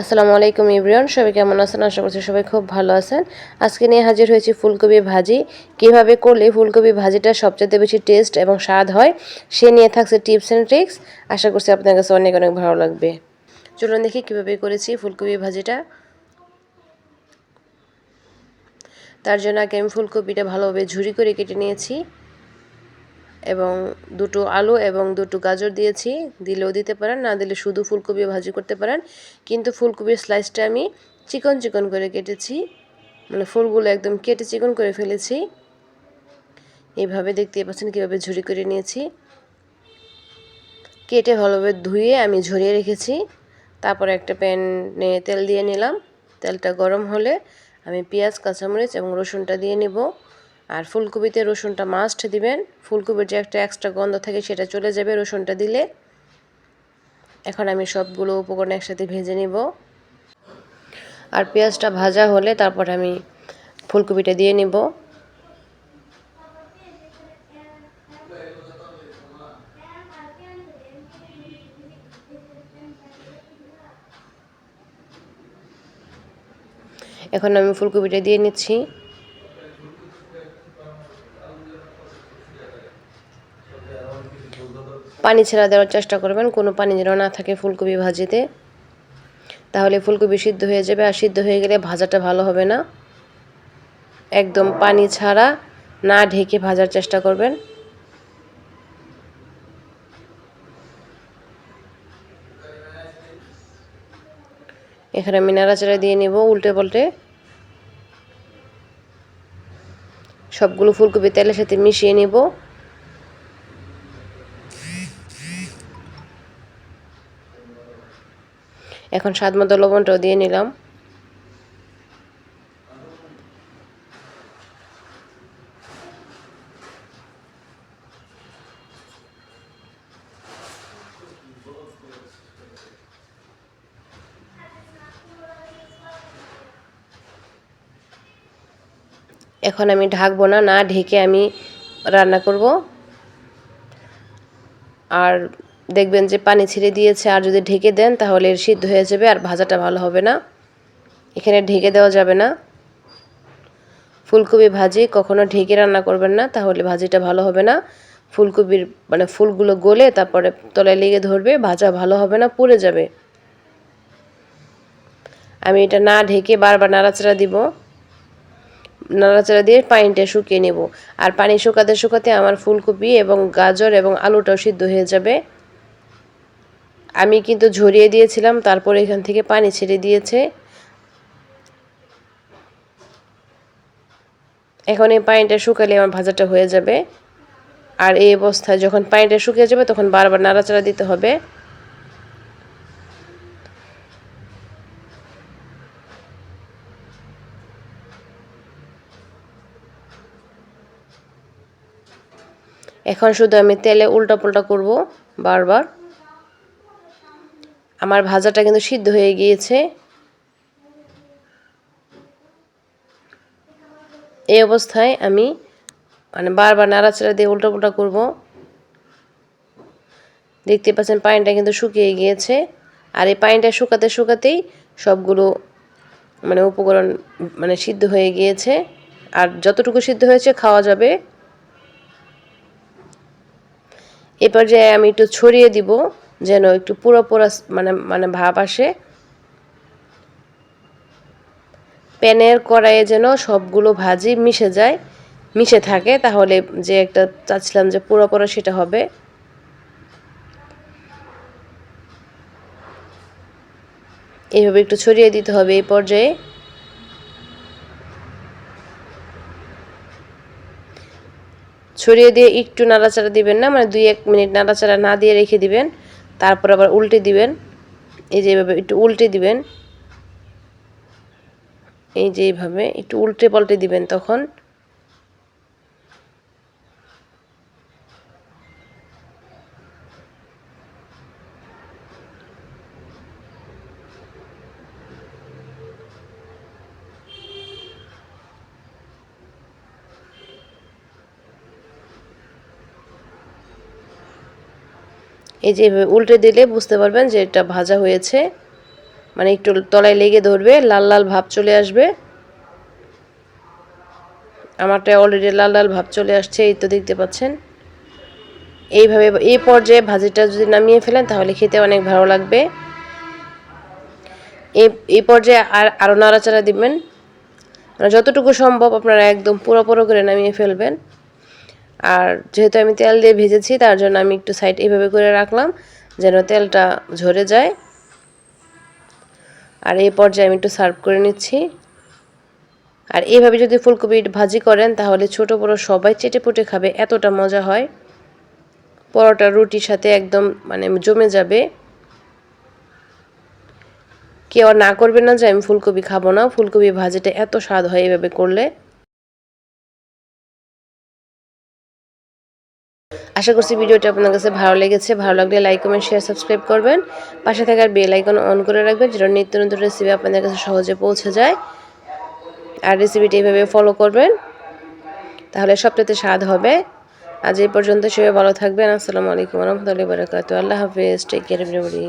আসসালামু আলাইকুম ইব্রিয়ান, সবাই কেমন আছেন? আশা করছি সবাই খুব ভালো আছেন। আজকে নিয়ে হাজির হয়েছি ফুলকপি ভাজি। কীভাবে করলে ফুলকপি ভাজিটা সবচেয়ে বেশি টেস্ট এবং স্বাদ হয়, সে নিয়ে থাকছে টিপস অ্যান্ড ট্রিক্স আশা করছি আপনার কাছে অনেক অনেক ভালো লাগবে। চলুন দেখি কীভাবে করেছি ফুলকপি ভাজিটা। তার জন্য আগে আমি ফুলকপিটা ভালোভাবে ঝুরি করে কেটে নিয়েছি। এবং দুটো আলু এবং দুটো গাজর দিয়েছি। দিলেও দিতে পারেন, না দিলে শুধু ফুলকপি ভাজি করতে পারেন। কিন্তু ফুলকপির স্লাইসটা আমি চিকন চিকন করে কেটেছি। মানে ফুলগুলো একদম কেটে চিকন করে ফেলেছি। এইভাবে দেখতে পাচ্ছেন কীভাবে ঝুরি করে নিয়েছি। কেটে ভালোভাবে ধুয়ে আমি ঝরিয়ে রেখেছি। তারপরে একটা প্যানে তেল দিয়ে নিলাম। তেলটা গরম হলে আমি পেঁয়াজ, কাঁচামরিচ এবং রসুনটা দিয়ে নেব। আর ফুলকপিতে রসুনটা মাস্ট দিবেন। ফুলকপির যে একটা এক্সট্রা গন্ধ থাকে সেটা চলে যাবে রসুনটা দিলে। এখন আমি সবগুলো উপকরণ একসাথে ভেজে নিব। আর পেঁয়াজটা ভাজা হলে তারপর আমি ফুলকপিটা দিয়ে নিব। এখন আমি ফুলকপিটা দিয়ে নিচ্ছি। পানি ছেড়া দেওয়ার চেষ্টা করবেন। কোনো পানি যেন না থাকে ফুলকপি ভাজিতে। তাহলে ফুলকপি সিদ্ধ হয়ে যাবে। আর সিদ্ধ হয়ে গেলে ভাজাটা ভালো হবে না। একদম পানি ছাড়া না ঢেকে ভাজার চেষ্টা করবেন। এখানে আমি নাড়াচাড়া দিয়ে নেব উল্টে পাল্টে। সবগুলো ফুলকপি তেলের সাথে মিশিয়ে নেব। এখন স্বাদ মতো লবণটাও দিয়ে নিলাম। এখন আমি ঢাকবো না না ঢেকে আমি রান্না করব। আর দেখবেন যে পানি ছেড়ে দিয়েছে, আর যদি ঢেকে দেন তাহলে সিদ্ধ হয়ে যাবে, আর ভাজাটা ভালো হবে না। এখানে ঢেকে দেওয়া যাবে না। ফুলকপি ভাজি কখনো ঢেকে রান্না করবেন না, তাহলে ভাজিটা ভালো হবে না। ফুলকপির মানে ফুলগুলো গলে তারপরে তলায় লেগে ধরবে, ভাজা ভালো হবে না, পুড়ে যাবে। আমি এটা না ঢেকে বারবার নাড়াচাড়া দিব। নাড়াচাড়া দিয়ে পানিটা শুকিয়ে নেব। আর পানি শুকাতে শুকাতে আমার ফুলকপি এবং গাজর এবং আলুটাও সিদ্ধ হয়ে যাবে। আমি কিন্তু ঝরিয়ে দিয়েছিলাম, তারপর এখান থেকে পানি ছেড়ে দিয়েছে। এখন এই পানিটা শুকালে আমার ভাজাটা হয়ে যাবে। আর এই অবস্থায় যখন পানিটা শুকিয়ে যাবে, তখন বারবার নাড়াচাড়া দিতে হবে। এখন শুধু আমি তেলে উল্টা পুল্টা করব বারবার। আমার ভাজাটা কিন্তু সিদ্ধ হয়ে গিয়েছে। এই অবস্থায় আমি মানে বারবার নাড়াচাড়া দিয়ে উল্টা পুল্টা করব। দেখতে পাচ্ছেন পানিটা কিন্তু শুকিয়ে গিয়েছে। আর এই পানিটা শুকাতে শুকাতেই সবগুলো মানে উপকরণ মানে সিদ্ধ হয়ে গিয়েছে। আর যতটুকু সিদ্ধ হয়েছে খাওয়া যাবে। এবার যে আমি একটু ছড়িয়ে দিব। যেন একটু পুরো পুরো মানে মানে ভাব আসে। প্যানের কড়াইয়ে যেন সবগুলো ভাজি মিশে যায়, মিশে থাকে, তাহলে যে একটা চাচ্ছিলাম যে পুরো পুরো সেটা হবে। এইভাবে একটু ছড়িয়ে দিতে হবে এই পর্যায়ে। ছড়িয়ে দিয়ে একটু নাড়াচাড়া দিবেন না মানে দুই এক মিনিট নাড়াচাড়া না দিয়ে রেখে দিবেন। তারপর আবার উল্টে দিবেন। এই যে এইভাবে একটু উল্টে দিবেন। এই যে এইভাবে একটু উল্টে পাল্টে দিবেন তখন। এই যে উল্টে দিলে বুঝতে পারবেন যে এটা ভাজা হয়েছে। মানে একটু তলায় লেগে ধরবে, লাল লাল ভাব চলে আসবে। আমারটা অলরেডি লাল লাল ভাব চলে আসছে, এই তো দেখতে পাচ্ছেন। এইভাবে এই পর্যায়ে ভাজিটা যদি নামিয়ে ফেলেন তাহলে খেতে অনেক ভালো লাগবে। এই এই পর্যায়ে আর আরও নাড়াচাড়া দিবেন। মানে যতটুকু সম্ভব আপনারা একদম পুরো পুরো করে নামিয়ে ফেলবেন। আর যেহেতু আমি তেল দিয়ে ভেজেছি, তার জন্য আমি একটু সাইড এইভাবে করে রাখলাম, যেন তেলটা ঝরে যায়। আর এই পর্যায়ে আমি একটু সার্ভ করে নিচ্ছি। আর এইভাবে যদি ফুলকপি ভাজি করেন, তাহলে ছোট বড় সবাই চেটে পুটে খাবে, এতটা মজা হয়। পরোটা, রুটির সাথে একদম মানে জমে যাবে। কেউ আর না করবে না যে আমি ফুলকপি খাব না, ফুলকপি ভাজিটা এত স্বাদ হয় এভাবে করলে। আশা করছি ভিডিওটি আপনার কাছে ভালো লেগেছে। ভালো লাগলে লাইক কমেন্ট শেয়ার সাবস্ক্রাইব করবেন। পাশে থাকার বেল আইকন অন করে রাখবেন যেটা নিত্য নতুন রেসিপি আপনাদের কাছে সহজে পৌঁছে যায়। আর রেসিপিটি এইভাবে ফলো করবেন, তাহলে সবটাতে স্বাদ হবে। আজ এই পর্যন্ত সবাই ভালো থাকবেন। আসসালামু আলাইকুম রহমতুল্লাহ বারাকাতু আল্লাহ হাফিজ। Take care everybody